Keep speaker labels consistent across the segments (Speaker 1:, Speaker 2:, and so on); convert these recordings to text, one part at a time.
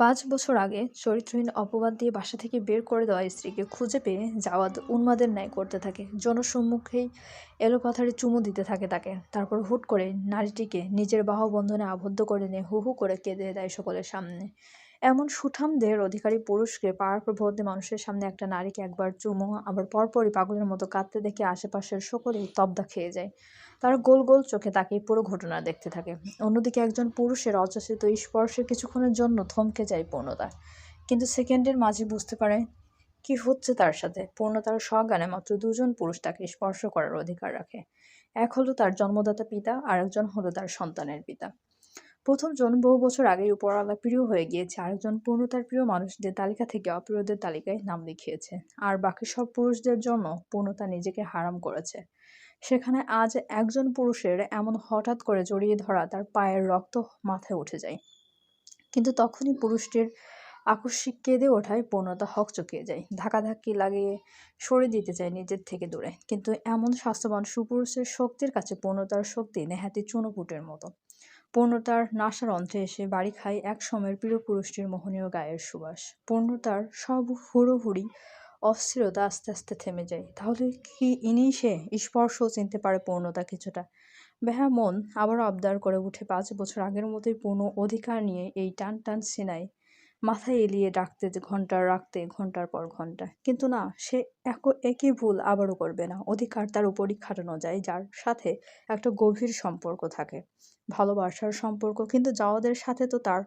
Speaker 1: পাঁচ বছর আগে চরিত্রহীন অপবাদ দিয়ে বাসা থেকে বের করে দেওয়া স্ত্রীকে খুঁজে পেয়ে জাওয়াদ উন্মাদের ন্যায় করতে থাকে। জনসম্মুখেই এলোপাথারে চুমু দিতে থাকে তাকে। তারপর হুট করে নারীটিকে নিজের বাহবন্ধনে আবদ্ধ করে নিয়ে হু হু করে কেঁদে দেয় সকলের সামনে। এমন সুঠামদের অধিকারী পুরুষকে পাড়ার প্রভৃতি মানুষের সামনে একটা নারীকে একবার চুমু, আবার পরপরই পাগলের মতো কাঁদতে দেখে আশেপাশের সকলেই তবদা খেয়ে যায়। তারা গোল গোল চোখে তাকে পুরো ঘটনা দেখতে থাকে। অন্যদিকে একজন পুরুষের অযাচিত স্পর্শে কিছুক্ষণের জন্য থমকে যায় পূর্ণতা। কিন্তু সেকেন্ডের মাঝে বুঝতে পারে কি হচ্ছে তার সাথে। পূর্ণতার স্বজ্ঞানে মাত্র দুজন পুরুষ তাকে স্পর্শ করার অধিকার রাখে। এক হলো তার জন্মদাতা পিতা আর একজন হলো তার সন্তানের পিতা। প্রথম জন বহু বছর আগেই উপরওয়ালা প্রিয় হয়ে গিয়েছে। আরেকজন পূর্ণতার প্রিয় মানুষদের তালিকা থেকে অপ্রিয়দের তালিকায় নাম লিখিয়েছে। আর বাকি সব পুরুষদের জন্য পূর্ণতা নিজেকে হারাম করেছে। সেখানে আজ একজন পুরুষের এমন হঠাৎ করে জড়িয়ে ধরা তার পায়ের রক্ত মাথায় উঠে যায়। কিন্তু তখনই পুরুষটির আকস্মিক কেঁদে ওঠায় পূর্ণতা হক চকিয়ে যায়। ধাক্কাধাক্কি লাগিয়ে সরে দিতে চায় নিজের থেকে দূরে। কিন্তু এমন স্বাস্থ্যবান সুপুরুষের শক্তির কাছে পূর্ণতার শক্তি নেহাতি চুনোপুটের মতো। পূর্ণতার নাসার অন্ত্রে এসে বাড়ি খায় এক সময়ের প্রিয় পুরুষটির মোহনীয় গায়ের সুবাস। পূর্ণতার সব হুড়োহুড়ি, অস্থিরতা আস্তে আস্তে থেমে যায়। তাহলে কি ইনি সে? স্পর্শ চিনতে পারে পূর্ণতা কিছুটা। বেহা মন আবার আবদার করে উঠে পাঁচ বছর আগের মতোই পূর্ণ অধিকার নিয়ে এই টান টান সিনাই মাথায় এলিয়ে ডাকতে ঘণ্টা রাখতে ঘণ্টার পর ঘণ্টা। কিন্তু না, সে এক একই ভুল আবারও করবে না। অধিকার তার উপরই খাটানো যায়, যার সাথে একটা গভীর সম্পর্ক থাকে। ভালোবাসার সম্পর্ক, কিন্তু যাওয়াদের সাথে তো তার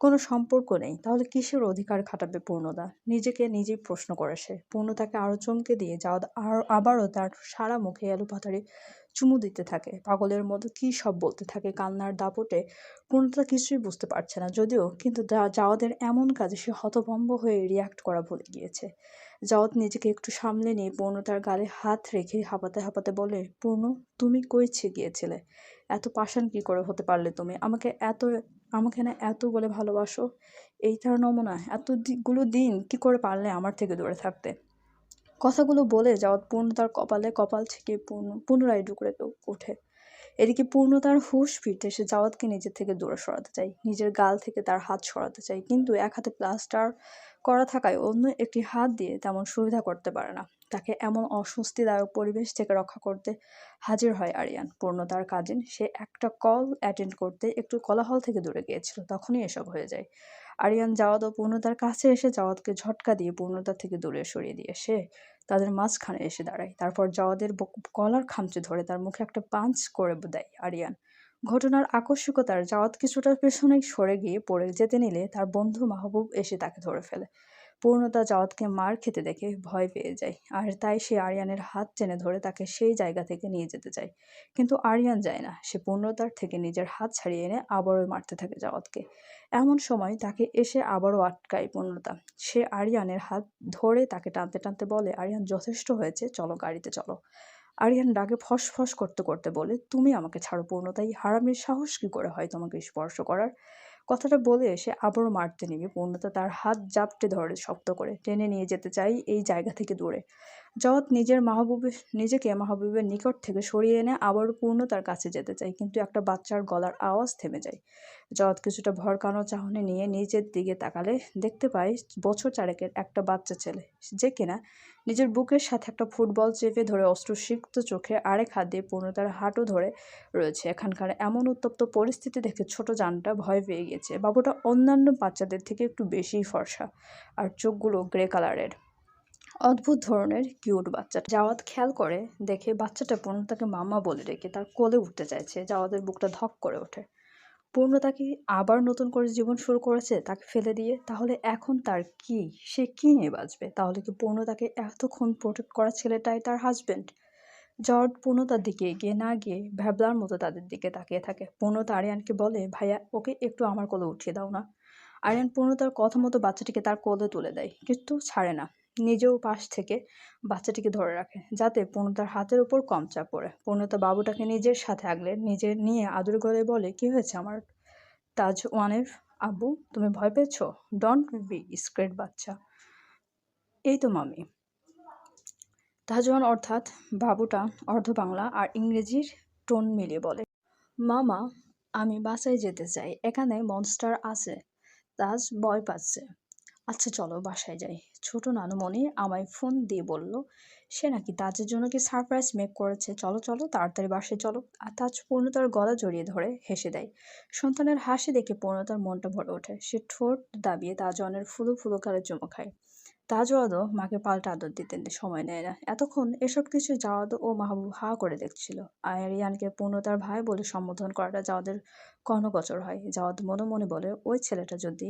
Speaker 1: কোনো সম্পর্ক নেই। তাহলে কিসের অধিকার খাটাবে পূর্ণতা? নিজেকে নিজেই প্রশ্ন করে সে। পূর্ণতাকে আরও চমকে দিয়ে জাওয়াদ আর আবারও তার সারা মুখে এলোপাথারি চুমু দিতে থাকে। পাগলের মতো কী সব বলতে থাকে কান্নার দাপটে, পূর্ণতা কিছুই বুঝতে পারছে না যদিও, কিন্তু জাওয়াদের এমন কাজে সে হতভম্ব হয়ে রিয়াক্ট করা ভুলে গিয়েছে। জাওয়াত নিজেকে একটু সামলে নিয়ে পূর্ণতার গালে হাত রেখে হাঁপাতে হাঁপাতে বলে, পূর্ণ, তুমি কইছে গিয়েছিলে এত পাষাণ কী করে হতে পারলে তুমি? আমাকে এত, আমাকে না এত বলে ভালোবাসো? এই তার নমুনা, এতগুলো দিন কি করে পারলে আমার থেকে দূরে থাকতে? কথাগুলো বলে যাওয়াত পূর্ণতার কপালে কপাল থেকে পূর্ণ পুনরায় ডুকরে ওঠে। এদিকে পূর্ণতার হুশ ফিরতে সে জাওয়াতকে নিজের থেকে দূরে সরাতে চাই নিজের গাল থেকে তার হাত সরাতে চাই কিন্তু এক হাতে প্লাস্টার করা থাকায় অন্য একটি হাত দিয়ে তেমন সুবিধা করতে পারে না। তাকে এমন অস্বস্তিদায়ক পরিবেশ থেকে রক্ষা করতে হাজির হয় আরিয়ান। পূর্ণতার কাজিন, সে একটা কল অ্যাটেন্ড করতে একটু কলাহল থেকে দূরে গিয়েছিল। তখনই এসব হয়ে যায়। আরিয়ান জাওয়াদ ও পূর্ণতার কাছে এসে জাওয়াদকে ঝটকা দিয়ে পূর্ণতার থেকে দূরে সরিয়ে দিয়ে সে তাদের মাঝখানে এসে দাঁড়ায়। তারপর জওয়াদের কলার খামচে ধরে তার মুখে একটা পাঞ্চ করে দেয় আরিয়ান। ঘটনার আকস্মিকতার জাওয়াত কিছুটা পেছনে সরে গিয়ে পড়ে যেতে নিলে তার বন্ধু মাহবুব এসে তাকে ধরে ফেলে। পূর্ণতা জাওয়াতকে মার খেতে দেখে ভয় পেয়ে যায়। আর তাই সে আরিয়ানের হাত টেনে ধরে তাকে সেই জায়গা থেকে নিয়ে যেতে চায়। কিন্তু আরিয়ান যায় না। সে পূর্ণতার থেকে নিজের হাত ছাড়িয়ে এনে আবারও মারতে থাকে জাওয়াতকে এমন সময় তাকে এসে আবারও আটকায় পূর্ণতা। সে আরিয়ানের হাত ধরে তাকে টানতে টানতে বলে, আরিয়ান, যথেষ্ট হয়েছে। চলো গাড়িতে চলো। আরিয়ান ডাকে ফস ফস করতে করতে বলে, তুমি আমাকে ছাড়ো পূর্ণতাই হারামের সাহস কী করে হয় তোমাকে স্পর্শ করার? কথাটা বলে সে আবারও মারতে নেবে পূর্ণতা তার হাত জাপটে ধরে শক্ত করে। টেনে নিয়ে যেতে চাই এই জায়গা থেকে দূরে। জগৎ নিজের মাহবুবের নিজেকে মাহবুবের নিকট থেকে সরিয়ে এনে আবারও পূর্ণতার কাছে যেতে চাই কিন্তু একটা বাচ্চার গলার আওয়াজ থেমে যায়। জগৎ কিছুটা ভরকানো চাহনি নিয়ে নিজের দিকে তাকালে দেখতে পাই বছর চারেকের একটা বাচ্চা ছেলে। যে কিনা নিজের বুকের সাথে একটা ফুটবল চেপে ধরে অস্ত্রসিক্ত চোখে আরেক হাত দিয়ে পূর্ণতার হাঁটু ধরে রয়েছে। এখানকার এমন উত্তপ্ত পরিস্থিতি দেখে ছোট যানটা ভয় পেয়ে গেছে। বাবুটা অন্যান্য বাচ্চাদের থেকে একটু বেশিই ফর্সা। আর চোখগুলো গ্রে কালারের। অদ্ভুত ধরনের কিউট বাচ্চাটা। জাওয়াত খেয়াল করে, দেখে বাচ্চাটা পূর্ণ তাকে মামা বলে রেখে তার কোলে উঠতে চাইছে। জাওয়াদের বুকটা ধক করে ওঠে। পূর্ণতা কি আবার নতুন করে জীবন শুরু করেছে তাকে ফেলে দিয়ে, তাহলে এখন তার কি? সে কী নিয়ে বাঁচবে? তাহলে কি পূর্ণতাকে এতক্ষণ প্রোটেক্ট করা ছেলেটাই তার হাজব্যান্ড জর্জ পূর্ণতার দিকে এগিয়ে না গিয়ে ভ্যাবলার মতো তাদের দিকে তাকিয়ে থাকে। পূর্ণতা আরিয়ানকে বলে, ভাইয়া, ওকে একটু আমার কোলে উঠিয়ে দাও না। আরিয়ান পূর্ণতার কথা মতো বাচ্চাটিকে তার কোলে তুলে দেয়, কিন্তু ছাড়ে না। নিজেও পাশ থেকে বাচ্চাটিকে ধরে রাখে, যাতে পূর্ণতার হাতের উপর কম চাপ পড়ে। পূর্ণতা বাবুটাকে নিজের সাথে আগলে নিজের নিয়ে আদর করে বলে, কি হয়েছে আমার তাজ ওয়ানের আব্বু? তুমি ভয় পেয়েছ? ডন্ট বি স্ক্রেট বাচ্চা। এই তো মামি। তাজওয়ান অর্থাৎ বাবুটা অর্ধ বাংলা আর ইংরেজির টোন মিলিয়ে বলে, মামা, আমি বাসায় যেতে চাই। এখানে মনস্টার আছে। তাজ ভয় পাচ্ছে। আচ্ছা চলো বাসায় যাই। ছোট নানুমণি আমায় ফোন দিয়ে বলল, সে নাকি তাজের জন্য কি সারপ্রাইজ মেক করেছে? চলো চলো, তাড়াতাড়ি বাসায় চলো। আর তাজ পূর্ণতার গলা জড়িয়ে ধরে হেসে দেয়। সন্তানের হাসি দেখে পূর্ণতার মনটা ভরে ওঠে। সে ঠোঁট দাবিয়ে তাজ তাজওয়ানের ফুলো ফুলো কালে চুমো খায়। তাজওয়াদও মাকে পাল্টা আদর দিতে সময় নেয় না। এতক্ষণ এসব কিছু জাওয়াদ ও মাহবুব হা করে দেখছিল। আয়ারিয়ানকে পূর্ণতার ভাই বলে সম্বোধন করাটা জাওয়াদের কর্ণগোচর হয়। জাওয়াদ মনে মনে বলে, ওই ছেলেটা যদি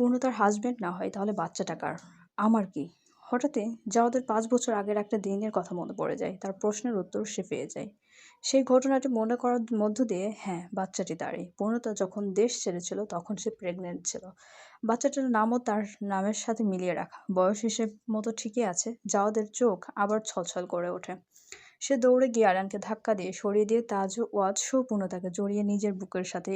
Speaker 1: পূর্ণতার হাজবেন্ড না হয়, তাহলে বাচ্চাটা কার? আমার কি? হঠাৎই জাওয়াদের পাঁচ বছর আগের একটা দিনের কথা মনে পড়ে যায়, তার প্রশ্নের উত্তর সে পেয়ে যায়। সেই ঘটনাটি মনে করার মধ্য দিয়ে হ্যাঁ বাচ্চাটি তারই। পূর্ণতা যখন দেশ ছেড়েছিল, তখন সে প্রেগনেন্ট ছিল। বাচ্চাটার নামও তার নামের সাথে মিলিয়ে রাখা। বয়স হিসেব মতো ঠিকই আছে জাওয়াদের চোখ আবার ছলছল করে ওঠে। সে দৌড়ে গিয়ে আরানকে ধাক্কা দিয়ে সরিয়ে দিয়ে তাজ ওয়াজ সৌ পূর্ণতাকে জড়িয়ে নিজের বুকের সাথে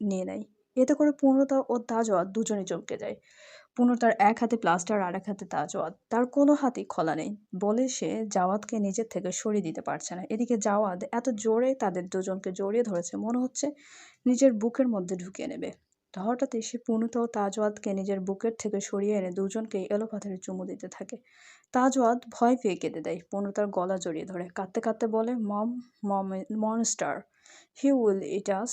Speaker 1: নিয়ে নেয়। এতে করে পূর্ণতা ও তাজওয়াত দুজনে চমকে যায়। পূর্ণতার এক হাতে প্লাস্টার আর এক হাতে তাজওয়াত তার কোনো হাতেই খোলা নেই। বলে সে জাওয়াতকে নিজের থেকে সরিয়ে দিতে পারছে না। এদিকে জাওয়াদ এত জোরে তাদের দুজনকে জড়িয়ে ধরেছে, মনে হচ্ছে নিজের বুকের মধ্যে ঢুকিয়ে নেবে। হঠাৎই সে পূর্ণতা ও তাজওয়াদকে নিজের বুকের থেকে সরিয়ে এনে দুজনকে এলোপাথারে চুমু দিতে থাকে। তাজওয়াদ ভয় পেয়ে কেঁদে দেয়, পূর্ণতার গলা জড়িয়ে ধরে। কাঁদতে কাঁদতে বলে, মম মম, মনস্টার, হি উইল ইট আস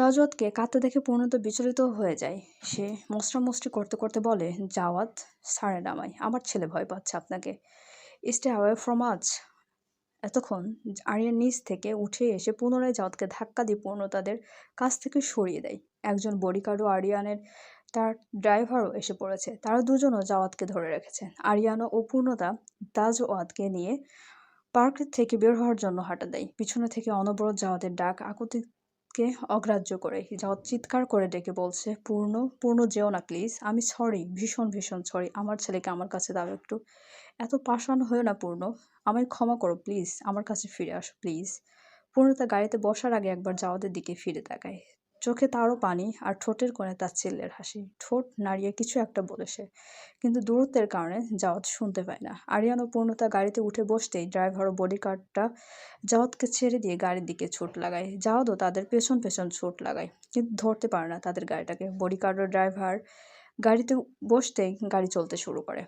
Speaker 1: তাজওয়াতকে কাঁদতে দেখে পূর্ণত বিচলিত হয়ে যায়। সে মশরামশরি করতে করতে বলে, জাওয়াত, সারে নামাই আমার ছেলে ভয় পাচ্ছে আপনাকে। স্টে অ্যাওয়ে ফ্রম আজ এতক্ষণ আরিয়ার নিচ থেকে উঠে এসে পুনরায় জাওয়াতকে ধাক্কা দিয়ে পূর্ণতাদের কাছ থেকে সরিয়ে দেয়। একজন বডিগার্ডও আরিয়ানের তার ড্রাইভারও এসে পড়েছে। তারা দুজনও জাওয়াতকে ধরে রেখেছে। আরিয়ানো ও পূর্ণতা তাজওয়াতকে নিয়ে পার্ক থেকে বের হওয়ার জন্য হাঁটা দেয়। পিছনে থেকে অনবরত জাওয়াতের ডাক আকুতি কে অগ্রাহ্য করে। যা চিৎকার করে ডেকে বলছে, পূর্ণ পূর্ণ যেও না প্লিজ আমি সরি ভীষণ ভীষণ সরি আমার ছেলেকে আমার কাছে দাও একটু। এত পাষাণ হয়েও না পূর্ণ, আমায় ক্ষমা করো প্লিজ আমার কাছে ফিরে আসো প্লিজ পূর্ণতা গাড়িতে বসার আগে একবার জাওয়াদের দিকে ফিরে তাকায়। চোখে তারও পানি আর ঠোঁটের কোণে তার ছেলের হাসি। ঠোঁট নাড়িয়ে কিছু একটা বলেছে কিন্তু দূরত্বের কারণে জাওয়াত শুনতে পায় না। আরিয়ান ও পূর্ণতা গাড়িতে উঠে বসতেই ড্রাইভার ও বডিগার্ডটা জাওয়াতকে ছেড়ে দিয়ে গাড়ির দিকে ছুট লাগায়। জাওয়াতও তাদের পেছন পেছন ছুট লাগায়, কিন্তু ধরতে পারে না তাদের গাড়িটাকে। বডিগার্ড ও ড্রাইভার গাড়িতে বসতেই গাড়ি চলতে শুরু করে।